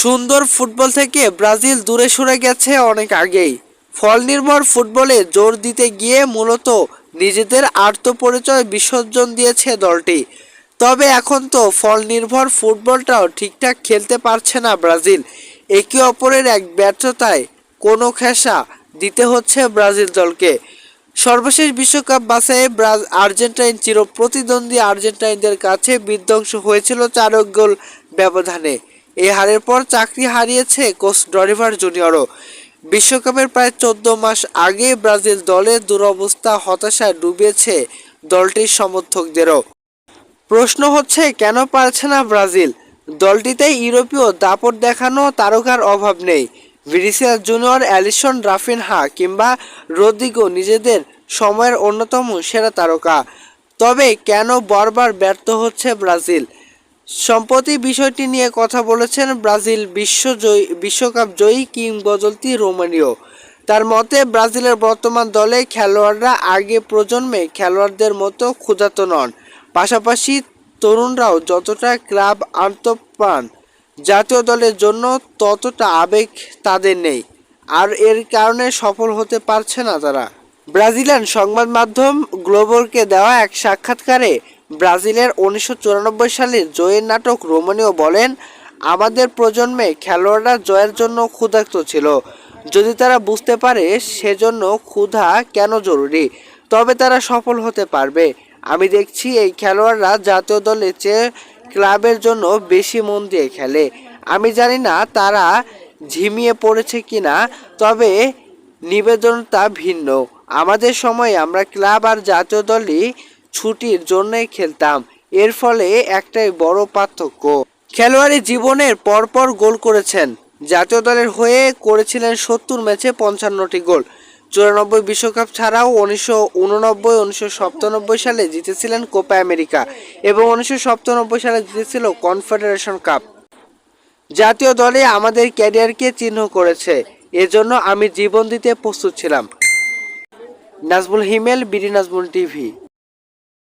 সুন্দর ফুটবল থেকে ব্রাজিল দূরে সরে গেছে অনেক আগেই। ফল নির্ভর ফুটবলে জোর দিতে গিয়ে মূলত নিজেদের আত্মপরিচয় বিসর্জন দিয়েছে দলটি। তবে এখন তো ফল নির্ভর ফুটবলটাও ঠিকঠাক খেলতে পারছে না ব্রাজিল। একে অপরের এক ব্যর্থতায় কোনো খেসা দিতে হচ্ছে ব্রাজিল দলকে। সর্বশেষ বিশ্বকাপ বাছাইয়ে আর্জেন্টাইন চির প্রতিদ্বন্দ্বী আর্জেন্টাইনদের কাছে বিধ্বংস হয়েছিল চার গোল ব্যবধানে। এই হারের পর চাকরি হারিয়েছে কোচ ডরিভার জুনিয়রও। বিশ্বকাপের প্রায় চোদ্দ মাস আগে ব্রাজিল দলের দুরবস্থা, হতাশায় ডুবিয়েছে দলটির সমর্থকদেরও। প্রশ্ন হচ্ছে, কেন পারছে না ব্রাজিল? দলটিতে ইউরোপীয় দাপট দেখানো তারকার অভাব নেই। ভিনিসিয়াস জুনিয়র অ্যালিসন রাফিনহা কিংবা রদ্রিগো নিজেদের সময়ের অন্যতম সেরা তারকা। তবে কেন বারবার ব্যর্থ হচ্ছে ব্রাজিল? সম্প্রতি বিষয়টি নিয়ে কথা বলেছেন ব্রাজিল বিশ্বজয়ী বিশ্বকাপ জয়ী কিংবদন্তি রোমানিও। তার মতে, ব্রাজিলের বর্তমান দলে খেলোয়াড়রা আগে প্রজন্মে খেলোয়াড়দের মতো ক্ষুধাত নন। পাশাপাশি তরুণরাও যতটা ক্লাব আন্তঃপ্রাণ জাতীয় দলের জন্য ততটা আবেগ তাদের নেই। আর এর কারণে সফল হতে পারছে না তারা। ব্রাজিলিয়ান সংবাদ মাধ্যম গ্লোবলকে দেওয়া এক সাক্ষাৎকারে ব্রাজিলের উনিশশো চুরানব্বই সালের জয়ের নাটক রোমানিও বলেন, আমাদের প্রজন্মে খেলোয়াড়রা জয়ের জন্য ক্ষুধার্ত ছিল। যদি তারা বুঝতে পারে সেজন্য ক্ষুধা কেন জরুরি, তবে তারা সফল হতে পারবে। আমি দেখছি এই খেলোয়াড়রা জাতীয় দলের চেয়ে ক্লাবের জন্য বেশি মন দিয়ে খেলে। আমি জানি না তারা ঝিমিয়ে পড়েছে কিনা, তবে নিবেদনটা ভিন্ন। আমাদের সময় আমরা ক্লাব আর জাতীয় দলই ছুটির জন্যই খেলতাম। এর ফলে একটাই বড় পার্থক্য, খেলোয়াড়ি জীবনের পরপর গোল করেছেন। জাতীয় দলের হয়ে করেছিলেন সত্তর ম্যাচে পঞ্চান্নটি গোল। চুরানব্বই বিশ্বকাপ ছাড়াও উনিশশো উননব্বই, উনিশশো সালে জিতেছিলেন কোপা আমেরিকা এবং উনিশশো সপ্তানব্বই সালে জিতেছিল কনফেডারেশন কাপ। জাতীয় দলে আমাদের ক্যারিয়ারকে চিহ্ন করেছে, এজন্য আমি জীবন দিতে প্রস্তুত ছিলাম। Nazmul Himel, BD Nazmul TV.